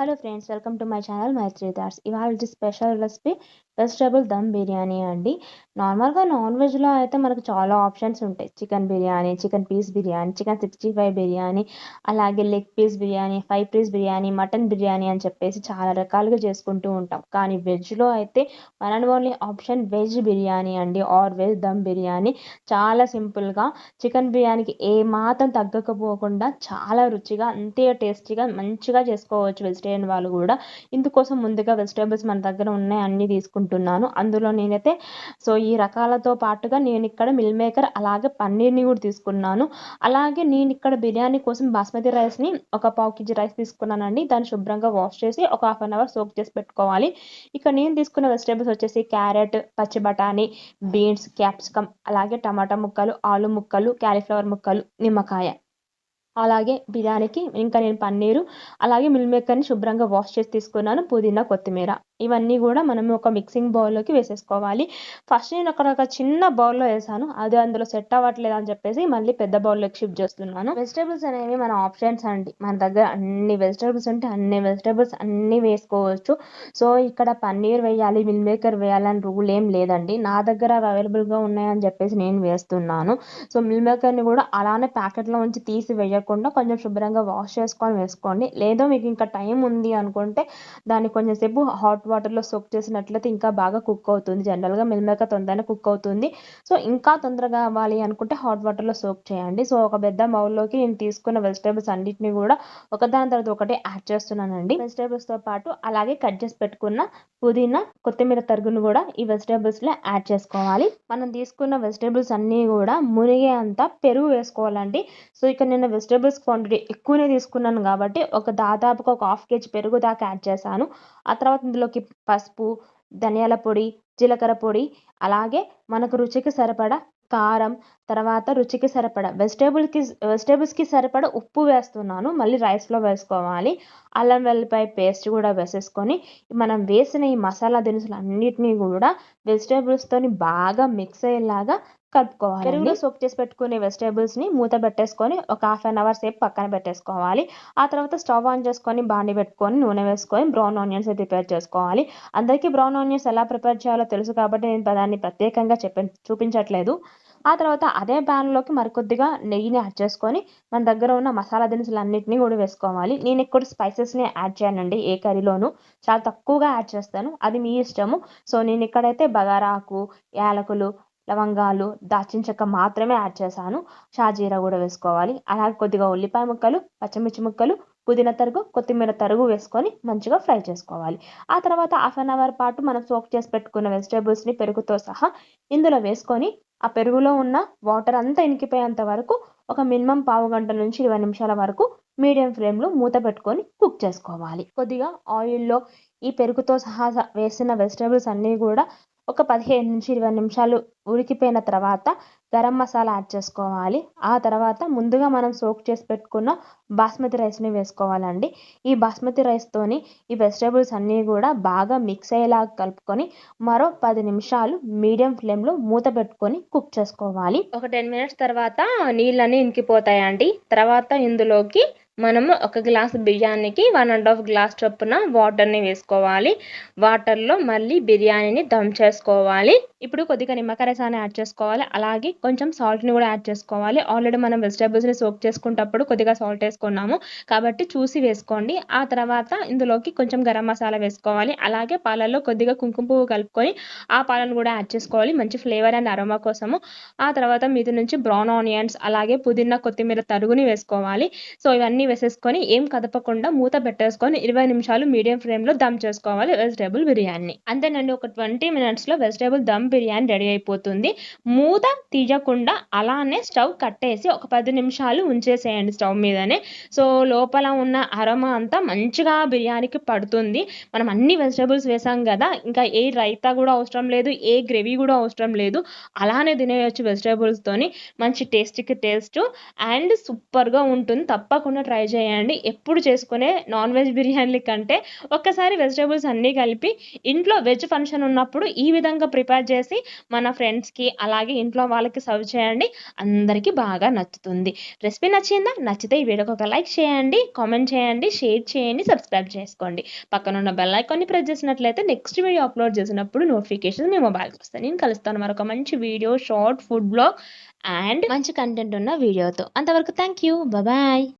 Hello friends, welcome to my channel, my 3 Darts. This is a special recipe vegetable dum biryani అండి. నార్మల్గా non వెజ్లో అయితే మనకు చాలా ఆప్షన్స్ ఉంటాయి. Chicken biryani chicken piece biryani chicken sixty five biryani అలాగే leg piece biryani five piece biryani mutton biryani అని చెప్పేసి చాలా రకాలుగా చేసుకుంటూ ఉంటాం. కానీ వెజ్లో అయితే one and only option veg biryani అండి. Or veg dum biryani. చాలా సింపుల్గా చికెన్ బిర్యానీకి ఏ మాత్రం తగ్గకపోకుండా చాలా రుచిగా అంతే టేస్టీగా మంచిగా చేసుకోవచ్చు వెజిటేరియన్ వాళ్ళు కూడా. ఇందుకోసం ముందుగా వెజిటేబుల్స్ మన దగ్గర ఉన్నాయి. అన్నీ తీసుకుంటున్నాను అందులో నేనైతే సో ఈ రకాలతో పాటుగా నేను ఇక్కడ మిల్ మేకర్ అలాగే పన్నీర్ని కూడా తీసుకున్నాను. అలాగే నేను ఇక్కడ బిర్యానీ కోసం బాస్మతి రైస్ని ఒక పావు కేజీ రైస్ తీసుకున్నానండి. దాన్ని శుభ్రంగా వాష్ చేసి ఒక హాఫ్ అన్ అవర్ సోక్ చేసి పెట్టుకోవాలి. ఇక్కడ నేను తీసుకున్న వెజిటేబుల్స్ వచ్చేసి క్యారెట్ పచ్చి బఠానీ బీన్స్ క్యాప్సికమ్ అలాగే టమాటా ముక్కలు ఆలు ముక్కలు క్యాలీఫ్లవర్ ముక్కలు నిమ్మకాయ. అలాగే బిర్యానీకి ఇంకా నేను పన్నీరు అలాగే మిల్ మేకర్ని శుభ్రంగా వాష్ చేసి తీసుకున్నాను పుదీనా కొత్తిమీర. ఇవన్నీ కూడా మనం ఒక మిక్సింగ్ బౌల్లోకి వేసేసుకోవాలి. ఫస్ట్ నేను అక్కడ ఒక చిన్న బౌల్లో వేసాను. అది అందులో సెట్ అవ్వట్లేదు అని చెప్పేసి మళ్ళీ పెద్ద బౌల్లోకి షిఫ్ట్ చేస్తున్నాను. వెజిటేబుల్స్ అనేవి మన ఆప్షన్స్ అండి. మన దగ్గర అన్ని వెజిటేబుల్స్ ఉంటే అన్ని వెజిటేబుల్స్ అన్నీ వేసుకోవచ్చు. సో ఇక్కడ పన్నీర్ వేయాలి మిల్ మేకర్ వేయాలని రూల్ ఏం లేదండి. నా దగ్గర అవైలబుల్గా ఉన్నాయని చెప్పేసి నేను వేస్తున్నాను. సో మిల్ మేకర్ని కూడా అలానే ప్యాకెట్లో ఉంచి తీసి వేయకుండా కొంచెం శుభ్రంగా వాష్ చేసుకొని వేసుకోండి. లేదో మీకు ఇంకా టైం ఉంది అనుకుంటే దాన్ని కొంచెం సేపు హాట్ వాటర్లో సోక్ చేసినట్లయితే ఇంకా బాగా కుక్ అవుతుంది. జనరల్గా మిల్ తొందరగా కుక్ అవుతుంది. సో ఇంకా తొందరగా అవ్వాలి అనుకుంటే హాట్ వాటర్లో సోక్ చేయండి. సో ఒక పెద్ద బౌల్లోకి నేను తీసుకున్న వెజిటేబుల్స్ అన్నిటిని కూడా ఒకదాని తర్వాత ఒకటి యాడ్ చేస్తున్నానండి. వెజిటేబుల్స్తో పాటు అలాగే కట్ చేసి పెట్టుకున్న పుదీనా కొత్తిమీర తరుగును కూడా ఈ వెజిటేబుల్స్లో యాడ్ చేసుకోవాలి. మనం తీసుకున్న వెజిటేబుల్స్ అన్నీ కూడా మునిగే అంత పెరుగు వేసుకోవాలండి. సో ఇక్కడ నేను వెజిటేబుల్స్ క్వాంటిటీ ఎక్కువనే తీసుకున్నాను కాబట్టి ఒక దాదాపుగా ఒక హాఫ్ కేజీ పెరుగు దాకా యాడ్ చేశాను. ఆ తర్వాత ఇందులోకి పసుపు ధనియాల పొడి జీలకర్ర పొడి అలాగే మనకు రుచికి సరిపడా కారం తర్వాత రుచికి సరిపడా వెజిటేబుల్కి వెజిటేబుల్స్కి సరిపడా ఉప్పు వేస్తున్నాను. మళ్ళీ రైస్లో వేసుకోవాలి. అల్లం వెల్లిపాయ పేస్ట్ కూడా వేసేసుకొని మనం వేసిన ఈ మసాలా దినుసులు అన్నిటినీ కూడా వెజిటేబుల్స్తోని బాగా మిక్స్ అయ్యేలాగా కలుపుకోవాలి పెరుగులో సోక్ చేసి పెట్టుకునే వెజిటేబుల్స్ని మూత పెట్టేసుకొని ఒక హాఫ్ అన్ అవర్ సేపు పక్కన పెట్టేసుకోవాలి. ఆ తర్వాత స్టవ్ ఆన్ చేసుకొని బాండి పెట్టుకొని నూనె వేసుకొని బ్రౌన్ ఆనియన్స్ ప్రిపేర్ చేసుకోవాలి. అందరికీ బ్రౌన్ ఆనియన్స్ ఎలా ప్రిపేర్ చేయాలో తెలుసు కాబట్టి నేను దాన్ని ప్రత్యేకంగా చెప్పి చూపించట్లేదు. ఆ తర్వాత అదే ప్యాన్లోకి మరికొద్దిగా నెయ్యిని యాడ్ చేసుకొని మన దగ్గర ఉన్న మసాలా దినుసులు అన్నింటినీ కూడా వేసుకోవాలి. నేను ఇక్కడ స్పైసెస్ని యాడ్ చేయనండి ఏ కర్రీలోనూ చాలా తక్కువగా యాడ్ చేస్తాను. అది మీ ఇష్టము. సో నేను ఇక్కడైతే బగారాకు యాలకులు లవంగాలు దాచిన చెక్క మాత్రమే యాడ్ చేశాను. షాజీరా కూడా వేసుకోవాలి. అలాగే కొద్దిగా ఉల్లిపాయ ముక్కలు పచ్చిమిర్చి ముక్కలు పుదీనా తరుగు కొత్తిమీర తరుగు వేసుకొని మంచిగా ఫ్రై చేసుకోవాలి. ఆ తర్వాత హాఫ్ అన్ అవర్ పాటు మనం సోక్ చేసి పెట్టుకున్న వెజిటేబుల్స్ని పెరుగుతో సహా ఇందులో వేసుకొని ఆ పెరుగులో ఉన్న వాటర్ అంతా ఇనికిపోయేంత వరకు ఒక మినిమం పావు గంట నుంచి ఇరవై నిమిషాల వరకు మీడియం ఫ్లేమ్లో మూత పెట్టుకొని కుక్ చేసుకోవాలి. కొద్దిగా ఆయిల్లో ఈ పెరుగుతో సహా వేసిన వెజిటేబుల్స్ అన్నీ కూడా ఒక పదిహేను నుంచి ఇరవై నిమిషాలు ఉడికిపోయిన తర్వాత గరం మసాలా యాడ్ చేసుకోవాలి. ఆ తర్వాత ముందుగా మనం సోక్ చేసి పెట్టుకున్న బాస్మతి రైస్ని వేసుకోవాలండి. ఈ బాస్మతి రైస్తోని ఈ వెజిటేబుల్స్ అన్నీ కూడా బాగా మిక్స్ అయ్యేలాగా కలుపుకొని మరో పది నిమిషాలు మీడియం ఫ్లేమ్లో మూత పెట్టుకొని కుక్ చేసుకోవాలి. ఒక టెన్ మినిట్స్ తర్వాత నీళ్ళన్నీ ఇంకిపోతాయండి. తర్వాత ఇందులోకి మనము ఒక గ్లాస్ బియ్యానికి వన్ అండ్ హాఫ్ గ్లాస్ చొప్పున వాటర్ని వేసుకోవాలి. వాటర్లో మళ్ళీ బిర్యానీని దమ్ చేసుకోవాలి. ఇప్పుడు కొద్దిగా నిమ్మకాయ రసాన్ని యాడ్ చేసుకోవాలి. అలాగే కొంచెం సాల్ట్ని కూడా యాడ్ చేసుకోవాలి. ఆల్రెడీ మనం వెజిటేబుల్స్ని సోక్ చేసుకునేటప్పుడు కొద్దిగా సాల్ట్ వేసుకున్నాము. కాబట్టి చూసి వేసుకోండి. ఆ తర్వాత ఇందులోకి కొంచెం గరం మసాలా వేసుకోవాలి. అలాగే పాలల్లో కొద్దిగా కుంకుమ పువ్వు కలుపుకొని ఆ పాలను కూడా యాడ్ చేసుకోవాలి. మంచి ఫ్లేవర్ అండ్ అరోమా కోసము. ఆ తర్వాత మీద నుంచి బ్రౌన్ ఆనియన్స్ అలాగే పుదీనా కొత్తిమీర తరుగుని వేసుకోవాలి. సో ఇవన్నీ వేసేసుకొని ఏం కదపకుండా మూత పెట్టేసుకొని ఇరవై నిమిషాలు మీడియం ఫ్లేమ్లో దమ్ చేసుకోవాలి వెజిటేబుల్ బిర్యానీ. అంతేనండి ఒక ట్వంటీ మినిట్స్లో వెజిటేబుల్ దమ్ బిర్యానీ రెడీ అయిపోతుంది. మూత తీయకుండా అలానే స్టవ్ కట్టేసి ఒక పది నిమిషాలు ఉంచేసేయండి స్టవ్ మీదనే. సో లోపల ఉన్న అరమ అంతా మంచిగా బిర్యానీకి పడుతుంది. మనం అన్ని వెజిటేబుల్స్ వేసాం కదా ఇంకా ఏ రైతా కూడా అవసరం లేదు ఏ గ్రేవీ కూడా అవసరం లేదు. అలానే తినేయచ్చు వెజిటేబుల్స్తోని మంచి టేస్ట్కి టేస్ట్ అండ్ సూపర్గా ఉంటుంది. తప్పకుండా ట్రై ట్రై చేయండి. ఎప్పుడు చేసుకునే నాన్ వెజ్ బిర్యానీ కంటే ఒక్కసారి వెజిటేబుల్స్ అన్నీ కలిపి ఇంట్లో వెజ్ ఫంక్షన్ ఉన్నప్పుడు ఈ విధంగా ప్రిపేర్ చేసి మన ఫ్రెండ్స్కి అలాగే ఇంట్లో వాళ్ళకి సర్వ్ చేయండి. అందరికీ బాగా నచ్చుతుంది. రెసిపీ నచ్చిందా? నచ్చితే ఈ వీడియోకి ఒక లైక్ చేయండి కామెంట్ చేయండి షేర్ చేయండి సబ్స్క్రైబ్ చేసుకోండి. పక్కన ఉన్న బెల్ ఐకాన్ని ప్రెస్ చేసినట్లయితే నెక్స్ట్ వీడియో అప్లోడ్ చేసినప్పుడు నోటిఫికేషన్ మీ మొబైల్కి వస్తాయి. నేను కలుస్తాను మరొక మంచి video short food blog and మంచి కంటెంట్ ఉన్న వీడియోతో అంతవరకు థ్యాంక్ యూ బాయ్